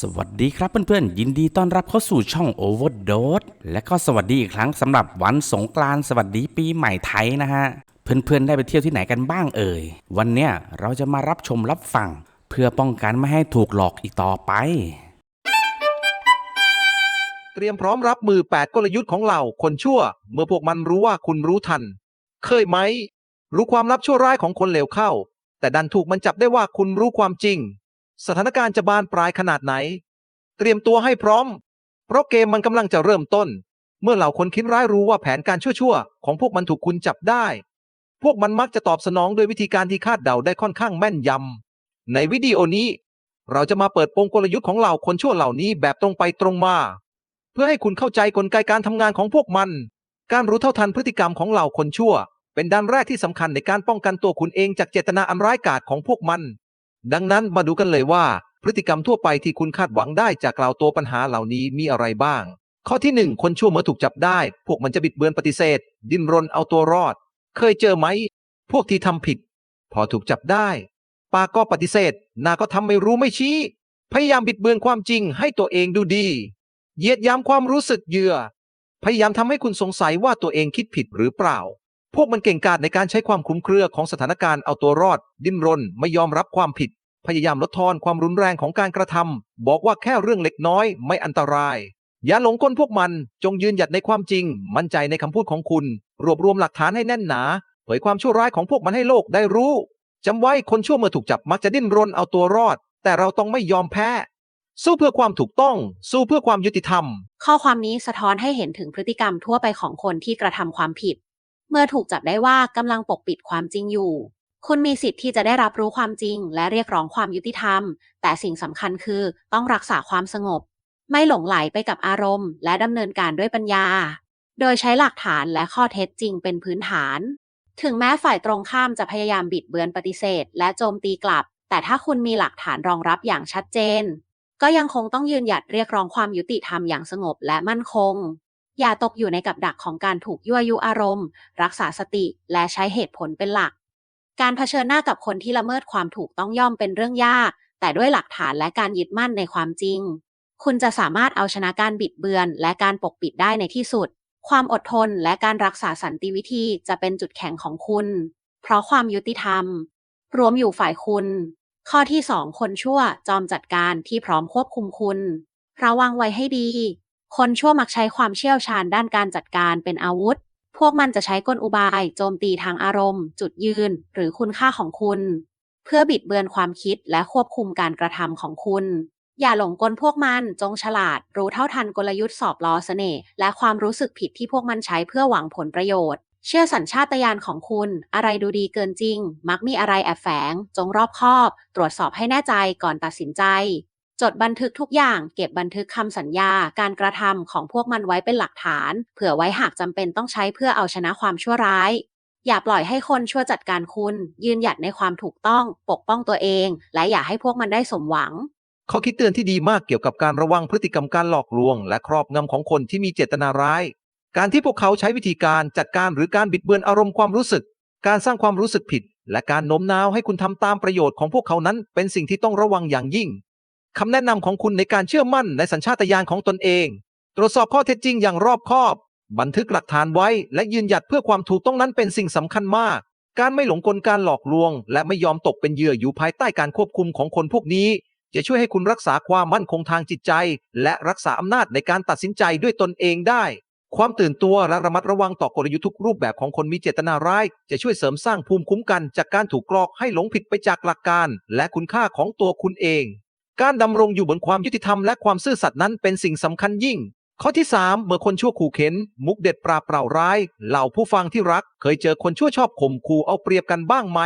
สวัสดีครับเพื่อนๆ ยินดีต้อนรับเข้าสู่ช่อง Overdose และก็สวัสดีอีกครั้งสำหรับวันสงกรานต์สวัสดีปีใหม่ไทยนะฮะ เพื่อนๆ ได้ไปเที่ยวที่ไหนกันบ้างเอ่ย วันเนี้ยเราจะมารับชมรับฟัง เพื่อป้องกันไม่ให้ถูกหลอกอีกต่อไป เตรียมพร้อมรับมือ 8 กลยุทธ์ของเหล่าคนชั่ว เมื่อพวกมันรู้ว่าคุณรู้ทัน เคยไหม รู้ความลับชั่วร้ายของคนเลวเข้า แต่ดันถูกมันจับได้ว่าคุณรู้ความจริง สถานการณ์จะบานปลายขนาดไหน เตรียมตัวให้พร้อม เพราะเกมมันกำลังจะเริ่มต้น เมื่อเหล่าคนคิดร้ายรู้ว่าแผนการชั่วๆ ของพวกมันถูกคุณจับได้ พวกมันมักจะตอบสนองโดยวิธีการที่คาดเดาได้ค่อนข้างแม่นยำในวิดีโอนี้ เราจะมาเปิดโปงกลยุทธ์ของเหล่าคนชั่วเหล่านี้แบบตรงไปตรงมา เพื่อให้คุณเข้าใจกลไกการทำงานของพวกมัน การรู้เท่าทันพฤติกรรมของเหล่าคนชั่ว เป็นด้านแรกที่สำคัญในการป้องกันตัวคุณเองจากเจตนาอันร้ายกาจของพวกมัน ดังนั้นมาดูกันเลยว่า พฤติกรรมทั่วไปที่คุณคาดหวังได้จากกล่าวตัวปัญหาเหล่านี้มีอะไรบ้าง ข้อที่หนึ่งคนชั่วเมื่อถูกจับได้ พวกมันจะบิดเบือนปฏิเสธ ดิ้นรนเอาตัวรอด เคยเจอไหม พวกที่ทำผิด พอถูกจับได้ปาก็ปฏิเสธนาก็ทำไม่รู้ไม่ชี้ พยายามบิดเบือนความจริงให้ตัวเองดูดีเยียดยามความรู้สึกเหยื่อ พยายามทำให้คุณสงสัยว่าตัวเองคิดผิดหรือเปล่า พวกมันเก่งกาจในการใช้ความคลุมเครือของสถานการณ์เอาตัวรอด ดิ้นรนไม่ยอมรับความผิด พยายามลดทอนความรุนแรงของการกระทำบอกว่าแค่เรื่องเล็กน้อยไม่อันตราย อย่าหลงกลพวกมันจงยืนหยัดในความจริง มั่นใจในคำพูดของคุณ รวบรวมหลักฐานให้แน่นหนา เผยความชั่วร้ายของพวกมันให้โลกได้รู้จำไว้คนชั่วเมื่อถูกจับมักจะดิ้นรนเอาตัวรอด แต่เราต้องไม่ยอมแพ้ สู้เพื่อความถูกต้อง สู้เพื่อความยุติธรรม ข้อความนี้สะท้อนให้เห็นถึงพฤติกรรมทั่วไปของคนที่กระทำความผิด เมื่อถูกจับได้ว่ากำลังปกปิดความจริงอยู่ คุณมีสิทธิ์ที่จะได้รับรู้ความจริง และเรียกร้องความยุติธรรม แต่สิ่งสำคัญคือต้องรักษาความสงบ ไม่หลงไหลไปกับอารมณ์ และดำเนินการด้วยปัญญา โดยใช้หลักฐานและข้อเท็จจริงเป็นพื้นฐาน ถึงแม้ฝ่ายตรงข้ามจะพยายามบิดเบือนปฏิเสธ และโจมตีกลับ แต่ถ้าคุณมีหลักฐานรองรับอย่างชัดเจน ก็ยังคงต้องยืนหยัดเรียกร้องความยุติธรรมอย่างสงบและมั่นคง อย่าตกอยู่ในกับดักของการถูกยั่วยุอารมณ์ รักษาสติและใช้เหตุผลเป็นหลัก การเผชิญหน้ากับคนที่ละเมิดความถูกต้องย่อมเป็นเรื่องยาก แต่ด้วยหลักฐานและการยึดมั่นในความจริง คุณจะสามารถเอาชนะการบิดเบือน และการปกปิดได้ในที่สุด ความอดทนและการรักษาสันติวิธีจะเป็นจุดแข็งของคุณ เพราะความยุติธรรม รวมอยู่ฝ่ายคุณ ข้อที่ 2 คนชั่วจอมจัดการที่พร้อมควบคุมคุณ ระวังไว้ให้ดี คนชั่วมักใช้ความเชี่ยวชาญด้านการจัดการเป็นอาวุธ พวกมันจะใช้กลอุบายโจมตีทางอารมณ์ จุดยืน หรือคุณค่าของคุณ เพื่อบิดเบือนความคิดและควบคุมการกระทำของคุณ อย่าหลงกลพวกมันจงฉลาด รู้เท่าทันกลยุทธ์สอบล้อเสน่ห์และความรู้สึกผิดที่พวกมันใช้เพื่อหวังผลประโยชน์ เชื่อสัญชาตญาณของคุณ อะไรดูดีเกินจริง มักมีอะไรแอบแฝง จงรอบคอบ ตรวจสอบให้แน่ใจก่อนตัดสินใจ จดบันทึกทุกอย่างเก็บบันทึกคำสัญญา การกระทำของพวกมันไว้เป็นหลักฐาน เผื่อไว้หากจำเป็นต้องใช้เพื่อเอาชนะความชั่วร้าย อย่าปล่อยให้คนชั่วจัดการคุณ ยืนหยัดในความถูกต้องปกป้องตัวเอง และอย่าให้พวกมันได้สมหวังข้อคิดเตือนที่ดีมากเกี่ยวกับการระวังพฤติกรรมการหลอกลวง และครอบงำของคนที่มีเจตนาร้าย การที่พวกเขาใช้วิธีการจัดการหรือการบิดเบือนอารมณ์ความรู้สึก การสร้างความรู้สึกผิด และการโน้มน้าวให้คุณทำตามประโยชน์ของพวกเขานั้น เป็นสิ่งที่ต้องระวังอย่างยิ่ง คำแนะนำของคุณในการเชื่อมั่นในสัญชาตญาณของตนเอง ตรวจสอบข้อเท็จจริงอย่างรอบคอบ บันทึกหลักฐานไว้ และยืนหยัดเพื่อความถูกต้องนั้นเป็นสิ่งสำคัญมาก การไม่หลงกลการหลอกลวง และไม่ยอมตกเป็นเหยื่ออยู่ภายใต้การควบคุมของคนพวกนี้ จะช่วยให้คุณรักษาความมั่นคงทางจิตใจ และรักษาอำนาจในการตัดสินใจด้วยตนเองได้ ความตื่นตัวและระมัดระวังต่อกลยุทธ์ทุกรูปแบบของคนมีเจตนาร้าย จะช่วยเสริมสร้างภูมิคุ้มกัน จากการถูกกรอกให้หลงผิดไปจากหลักการ และคุณค่าของตัวคุณเอง การดำรงอยู่บนความยุติธรรมและความซื่อสัตย์นั้นเป็นสิ่งสำคัญยิ่ง ข้อที่ 3 เมื่อคนชั่วขู่เข็น มุกเด็ดปราบเปล่าร้าย เหล่าผู้ฟังที่รัก เคยเจอคนชั่วชอบข่มขู่เอาเปรียบกันบ้างไหม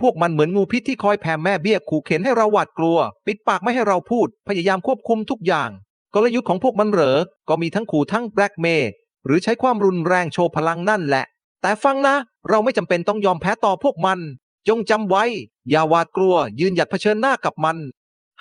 พวกมันเหมือนงูพิษที่คอยแผ่แม่เบี้ยขู่เข็นให้เราหวาดกลัว ปิดปากไม่ให้เราพูด พยายามควบคุมทุกอย่าง กลยุทธ์ของพวกมันเหรอ ก็มีทั้งขู่ทั้งแบล็กเมย์หรือใช้ความรุนแรงโชว์พลังนั่นแหละ แต่ฟังนะ เราไม่จำเป็นต้องยอมแพ้ต่อพวกมัน จงจำไว้ อย่าหวาดกลัว ยืนหยัดเผชิญหน้ากับมัน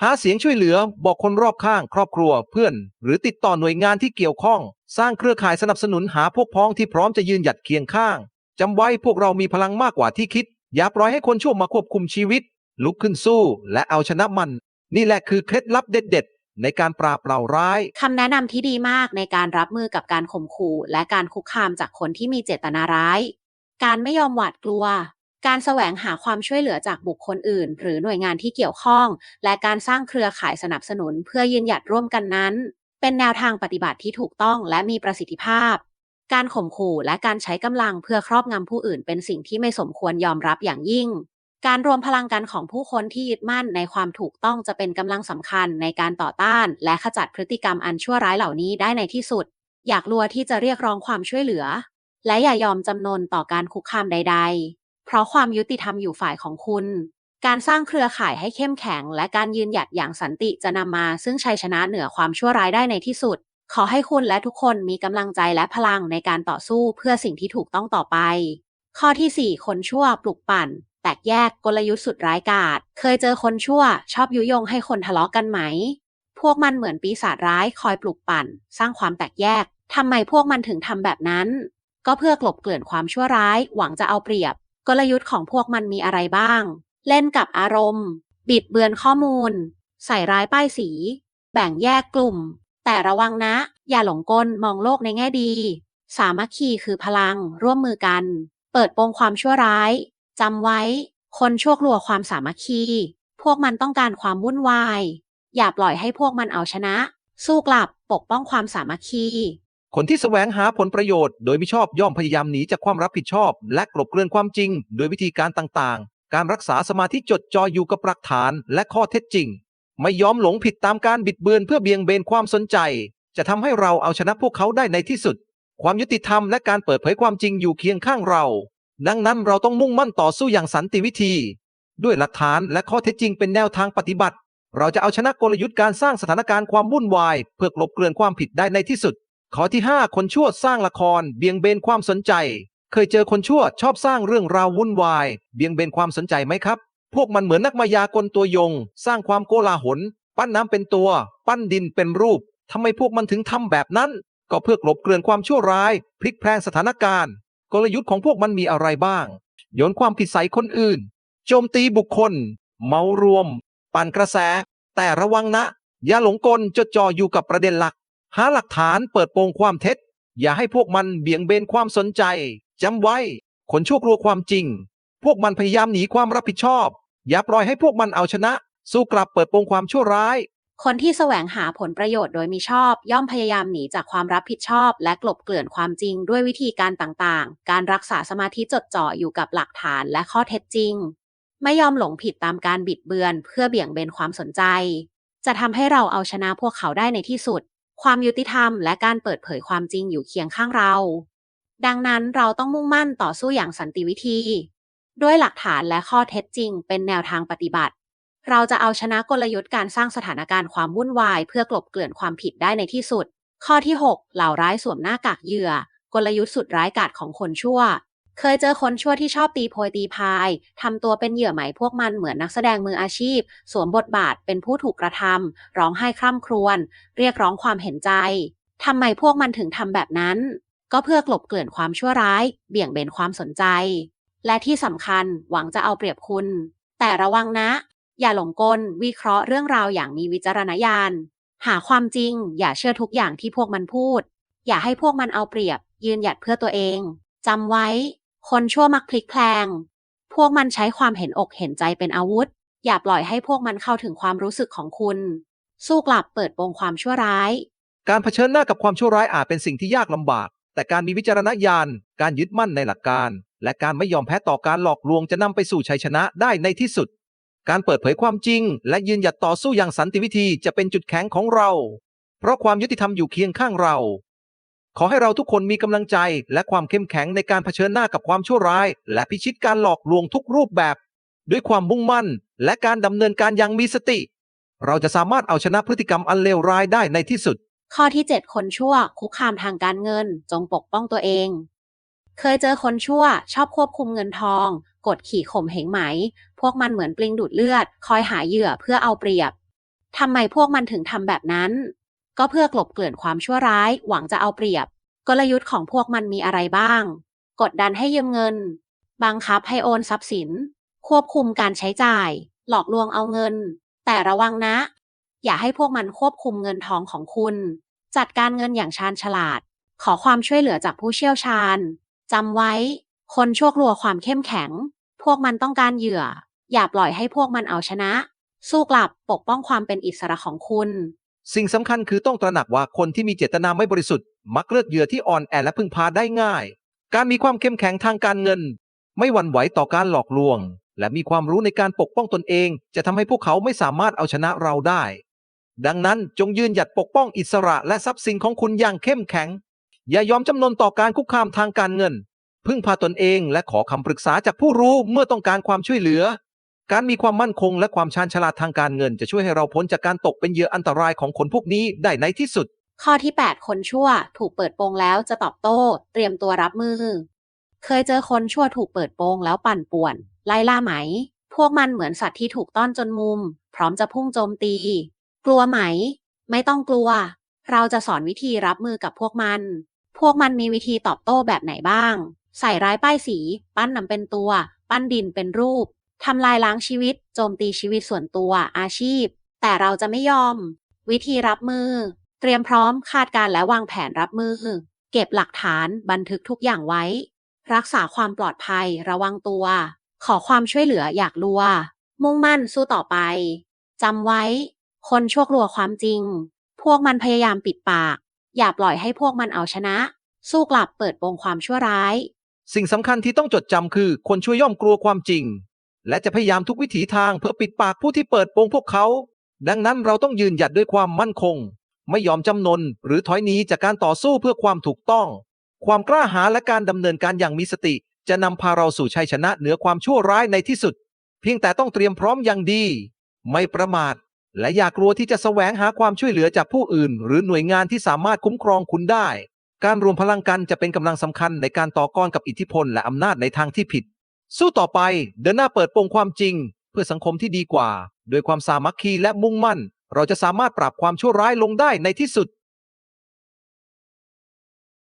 หาเสียงช่วยเหลือบอกคนรอบข้างครอบครัวเพื่อน หรือติดต่อหน่วยงานที่เกี่ยวข้อง สร้างเครือข่ายสนับสนุนหาพวกพ้องที่พร้อมจะยืนหยัดเคียงข้างจำไว้พวกเรามีพลังมากกว่าที่คิด อย่าปล่อยให้คนชั่วมาควบคุมชีวิต ลุกขึ้นสู้และเอาชนะมัน นี่แหละคือเคล็ดลับเด็ด ๆ ในการปราบเหล่าร้ายคำแนะนำที่ดีมากในการรับมือกับการข่มขู่ และการคุกคามจากคนที่มีเจตนาร้าย การไม่ยอมหวาดกลัว การแสวงหาความช่วยเหลือจากบุคคลอื่น หรือหน่วยงานที่เกี่ยวข้อง และการสร้างเครือข่ายสนับสนุนเพื่อยืนหยัดร่วมกันนั้น เป็นแนวทางปฏิบัติที่ถูกต้องและมีประสิทธิภาพ การข่มขู่และการใช้กำลังเพื่อครอบงำผู้อื่น เป็นสิ่งที่ไม่สมควรยอมรับอย่างยิ่ง การรวมพลังกันของผู้คนที่ยึดมั่นในความถูกต้องจะเป็นกำลังสำคัญในการต่อต้าน และขจัดพฤติกรรมอันชั่วร้ายเหล่านี้ได้ในที่สุด อยากลัวที่จะเรียกร้องความช่วยเหลือ และอย่ายอมจำนนต่อการคุกคามใด ๆ เพราะความยุติธรรมอยู่ฝ่ายของคุณ การสร้างเครือข่ายให้เข้มแข็ง และการยืนหยัดอย่างสันติจะนำมาซึ่งชัยชนะเหนือความชั่วร้ายได้ในที่สุด ขอให้คุณและทุกคนมีกำลังใจและพลังในการต่อสู้เพื่อสิ่งที่ถูกต้องต่อไป ข้อที่ 4 คนชั่วปลุกปั่น แตกแยกกลยุทธ์สุดร้ายกาจเคยเจอคนชั่ว ชอบยุยงให้คนทะเลาะกันไหม พวกมันเหมือนปีศาจร้ายคอยปลุกปั่น สร้างความแตกแยกทำไมพวกมันถึงทำแบบนั้น ก็เพื่อกลบเกลื่อนความชั่วร้าย หวังจะเอาเปรียบ กลยุทธ์ของพวกมันมีอะไรบ้าง เล่นกับอารมณ์ บิดเบือนข้อมูล ใส่ร้ายป้ายสี แบ่งแยกกลุ่ม แต่ระวังนะ อย่าหลงกลมองโลกในแง่ดี สามัคคีคือพลัง ร่วมมือกัน เปิดโปงความชั่วร้ายจำไว้ คนชั่วกลัวความสามัคคี พวกมันต้องการความวุ่นวาย อย่าปล่อยให้พวกมันเอาชนะ สู้กลับปกป้องความสามัคคี คนที่แสวงหาผลประโยชน์โดยมิชอบย่อมพยายามหนีจากความรับผิดชอบ และกลบเกลื่อนความจริง โดยวิธีการต่างๆ การรักษาสมาธิจดจ่ออยู่กับหลักฐานและข้อเท็จจริง ไม่ยอมหลงผิดตามการบิดเบือนเพื่อเบี่ยงเบนความสนใจ จะทำให้เราเอาชนะพวกเขาได้ในที่สุด ความยุติธรรมและการเปิดเผยความจริงอยู่เคียงข้างเรา ดังนั้นเราต้องมุ่งมั่นต่อสู้อย่างสันติวิธี ด้วยหลักฐานและข้อเท็จจริงเป็นแนวทางปฏิบัติ เราจะเอาชนะกลยุทธ์การสร้างสถานการณ์ความวุ่นวาย เพื่อกลบเกลื่อนความผิดได้ในที่สุด ข้อที่ 5 คนชั่วสร้างละคร เบี่ยงเบนความสนใจ เคยเจอคนชั่วชอบสร้างเรื่องราววุ่นวาย เบี่ยงเบนความสนใจไหมครับ พวกมันเหมือนนักมายากลตัวยง สร้างความโกลาหล ปั้นน้ำเป็นตัว ปั้นดินเป็นรูปทำไมพวกมันถึงทำแบบนั้น ก็เพื่อกลบเกลื่อนความชั่วร้าย พลิกแพลงสถานการณ์ กลยุทธ์ของพวกมันมีอะไรบ้าง โยนความผิดใส่คนอื่น โจมตีบุคคล เมารวม ปั่นกระแส แต่ระวังนะ อย่าหลงกลจดจ่ออยู่กับประเด็นหลัก หาหลักฐานเปิดโปงความเท็จ อย่าให้พวกมันเบี่ยงเบนความสนใจจำไว้ คนชั่วกลัวความจริง พวกมันพยายามหนีความรับผิดชอบ อย่าปล่อยให้พวกมันเอาชนะ สู้กลับเปิดโปงความชั่วร้าย คนที่แสวงหาผลประโยชน์โดยมิชอบ ย่อมพยายามหนีจากความรับผิดชอบ และกลบเกลื่อนความจริงด้วยวิธีการต่างๆ การรักษาสมาธิจดจ่ออยู่กับหลักฐานและข้อเท็จจริง ไม่ยอมหลงผิดตามการบิดเบือน เพื่อเบี่ยงเบนความสนใจ จะทำให้เราเอาชนะพวกเขาได้ในที่สุด ความยุติธรรม และการเปิดเผยความจริงอยู่เคียงข้างเรา ดังนั้นเราต้องมุ่งมั่นต่อสู้อย่างสันติวิธี ด้วยหลักฐานและข้อเท็จจริง เป็นแนวทางปฏิบัติ เราจะเอาชนะกลยุทธ์การสร้างสถานการณ์ความวุ่นวาย เพื่อกลบเกลื่อนความผิดได้ในที่สุด ข้อที่ 6 เหล่าร้ายสวมหน้ากากเหยื่อ กลยุทธ์สุดร้ายกาจของคนชั่ว เคยเจอคนชั่วที่ชอบตีโพยตีพายทำตัวเป็นเหยื่อไหมพวกมันเหมือนนักแสดงมืออาชีพ สวมบทบาทเป็นผู้ถูกกระทำร้องไห้คร่ำครวญเรียกร้องความเห็นใจทำไมพวกมันถึงทำแบบนั้น ก็เพื่อกลบเกลื่อนความชั่วร้าย เบี่ยงเบนความสนใจ และที่สำคัญหวังจะเอาเปรียบคุณ แต่ระวังนะ อย่าหลงกล วิเคราะห์เรื่องราวอย่างมีวิจารณญาณ หาความจริง อย่าเชื่อทุกอย่างที่พวกมันพูด อย่าให้พวกมันเอาเปรียบ ยืนหยัดเพื่อตัวเองจำไว้ คนชั่วมักพลิกแพลง พวกมันใช้ความเห็นอกเห็นใจเป็นอาวุธ อย่าปล่อยให้พวกมันเข้าถึงความรู้สึกของคุณ สู้กลับเปิดโปงความชั่วร้าย การเผชิญหน้ากับความชั่วร้ายอาจเป็นสิ่งที่ยากลำบาก แต่การมีวิจารณญาณ การยึดมั่นในหลักการ และการไม่ยอมแพ้ต่อการหลอกลวงจะนำไปสู่ชัยชนะได้ในที่สุด การเปิดเผยความจริง และยืนหยัดต่อสู้อย่างสันติวิธีจะเป็นจุดแข็งของเรา เพราะความยุติธรรมอยู่เคียงข้างเรา ขอให้เราทุกคนมีกำลังใจ และความเข้มแข็งในการเผชิญหน้ากับความชั่วร้าย และพิชิตการหลอกลวงทุกรูปแบบ ด้วยความมุ่งมั่น และการดำเนินการอย่างมีสติ เราจะสามารถเอาชนะพฤติกรรมอันเลวร้ายได้ในที่สุด ข้อที่ 7 คนชั่ว คุกคามทางการเงิน จงปกป้องตัวเอง เคยเจอคนชั่ว ชอบควบคุมเงินทอง กดขี่ข่มเหงไหม พวกมันเหมือนปลิงดูดเลือด คอยหาเหยื่อเพื่อเอาเปรียบทำไมพวกมันถึงทำแบบนั้น ก็เพื่อกลบเกลื่อนความชั่วร้าย หวังจะเอาเปรียบ กลยุทธ์ของพวกมันมีอะไรบ้าง กดดันให้ยืมเงิน บังคับให้โอนทรัพย์สิน ควบคุมการใช้จ่าย หลอกลวงเอาเงิน แต่ระวังนะ อย่าให้พวกมันควบคุมเงินทองของคุณ จัดการเงินอย่างชาญฉลาด ขอความช่วยเหลือจากผู้เชี่ยวชาญจำไว้ คนชั่วกลัวความเข้มแข็ง พวกมันต้องการเหยื่อ อย่าปล่อยให้พวกมันเอาชนะ สู้กลับปกป้องความเป็นอิสระของคุณ สิ่งสำคัญคือต้องตระหนักว่าคนที่มีเจตนาไม่บริสุทธิ์มักเลือกเหยื่อที่อ่อนแอและพึ่งพาได้ง่าย การมีความเข้มแข็งทางการเงิน ไม่หวั่นไหวต่อการหลอกลวง และมีความรู้ในการปกป้องตนเอง จะทำให้พวกเขาไม่สามารถเอาชนะเราได้ ดังนั้นจงยืนหยัดปกป้องอิสระและทรัพย์สินของคุณอย่างเข้มแข็ง อย่ายอมจำนนต่อการคุกคามทางการเงิน พึ่งพาตนเองและขอคำปรึกษาจากผู้รู้เมื่อต้องการความช่วยเหลือ การมีความมั่นคงและความชาญฉลาดทางการเงินจะช่วยให้เราพ้นจากการตกเป็นเหยื่ออันตรายของคนพวกนี้ได้ในที่สุด ข้อที่ 8 คนชั่วถูกเปิดโปงแล้วจะตอบโต้ เตรียมตัวรับมือ เคยเจอคนชั่วถูกเปิดโปงแล้วปั่นป่วน ไล่ล่าไหม พวกมันเหมือนสัตว์ที่ถูกต้อนจนมุม พร้อมจะพุ่งโจมตี กลัวไหม ไม่ต้องกลัว เราจะสอนวิธีรับมือกับพวกมัน พวกมันมีวิธีตอบโต้แบบไหนบ้าง ใส่ร้ายป้ายสี ปั้นนำเป็นตัว ปั้นดินเป็นรูป ทำลายล้างชีวิต โจมตีชีวิตส่วนตัวอาชีพ แต่เราจะไม่ยอม วิธีรับมือ เตรียมพร้อมคาดการณ์และวางแผนรับมือ เก็บหลักฐานบันทึกทุกอย่างไว้ รักษาความปลอดภัย ระวังตัว ขอความช่วยเหลืออยากลัว มุ่งมั่นสู้ต่อไปจำไว้ คนชั่วกลัวความจริง พวกมันพยายามปิดปาก อย่าปล่อยให้พวกมันเอาชนะ สู้กลับเปิดโปงความชั่วร้าย สิ่งสำคัญที่ต้องจดจำคือ คนชั่วย่อมกลัวความจริง และจะพยายามทุกวิถีทางเพื่อปิดปากผู้ที่เปิดโปงพวกเขา ดังนั้นเราต้องยืนหยัดด้วยความมั่นคง ไม่ยอมจำนนหรือถอยหนีจากการต่อสู้เพื่อความถูกต้อง ความกล้าหาญและการดำเนินการอย่างมีสติ จะนำพาเราสู่ชัยชนะเหนือความชั่วร้ายในที่สุด เพียงแต่ต้องเตรียมพร้อมอย่างดี ไม่ประมาท และอย่ากลัวที่จะแสวงหาความช่วยเหลือจากผู้อื่น หรือหน่วยงานที่สามารถคุ้มครองคุณได้ การรวมพลังกันจะเป็นกำลังสำคัญในการต่อกรกับอิทธิพลและอำนาจในทางที่ผิด สู้ต่อไปเดินหน้าเปิดโปงความจริง เพื่อสังคมที่ดีกว่าด้วยความสามัคคีและมุ่งมั่น เราจะสามารถปราบความชั่วร้ายลงได้ในที่สุด